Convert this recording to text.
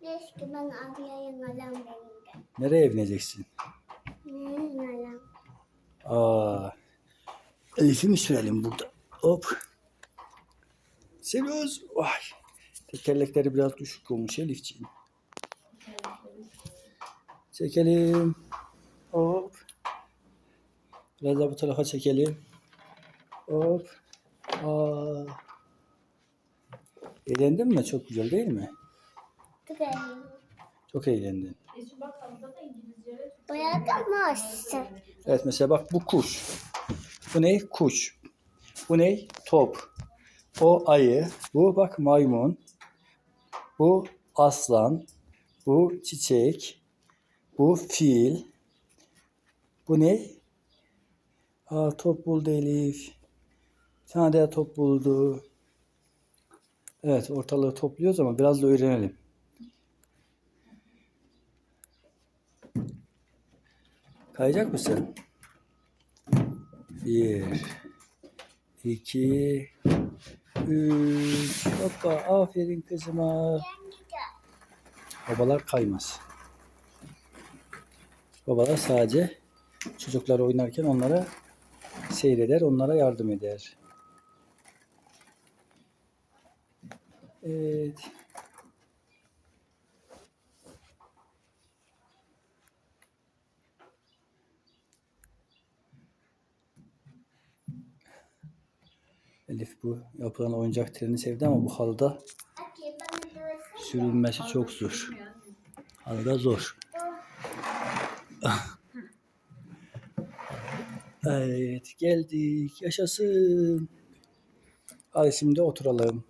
Keşke ben ablayın alam benim de. Nereye bineceksin? Neyin alam? Aa. Elif'i mi sürelim burada? Hop. Seviyoruz. Vay. Tekerlekleri biraz düşük olmuş Elifciğim. Çekelim. Hop. Biraz da bu tarafa çekelim. Hop. Aa. Eğlendin mi? Çok güzel değil mi? Tıkayım. Çok eğlendin. Boyadamazsın. Evet mesela bak bu kuş. Bu ne? Kuş. Bu ne? Top. O ayı. Bu bak maymun. Bu aslan. Bu çiçek. Bu fil. Bu ne? Aa top buldu Elif. Bir tane daha top buldu. Evet ortalığı topluyoruz ama biraz da öğrenelim. Kayacak mısın? Bir, iki, üç. Hoppa, aferin kızıma. Babalar kaymaz. Babalar sadece çocuklar oynarken onlara seyreder, onlara yardım eder. Evet. Elif bu yapılan oyuncak trerini sevdi ama bu halıda sürülmesi çok zor. Halıda zor. Evet geldik. Yaşasın. Hadi şimdi oturalım.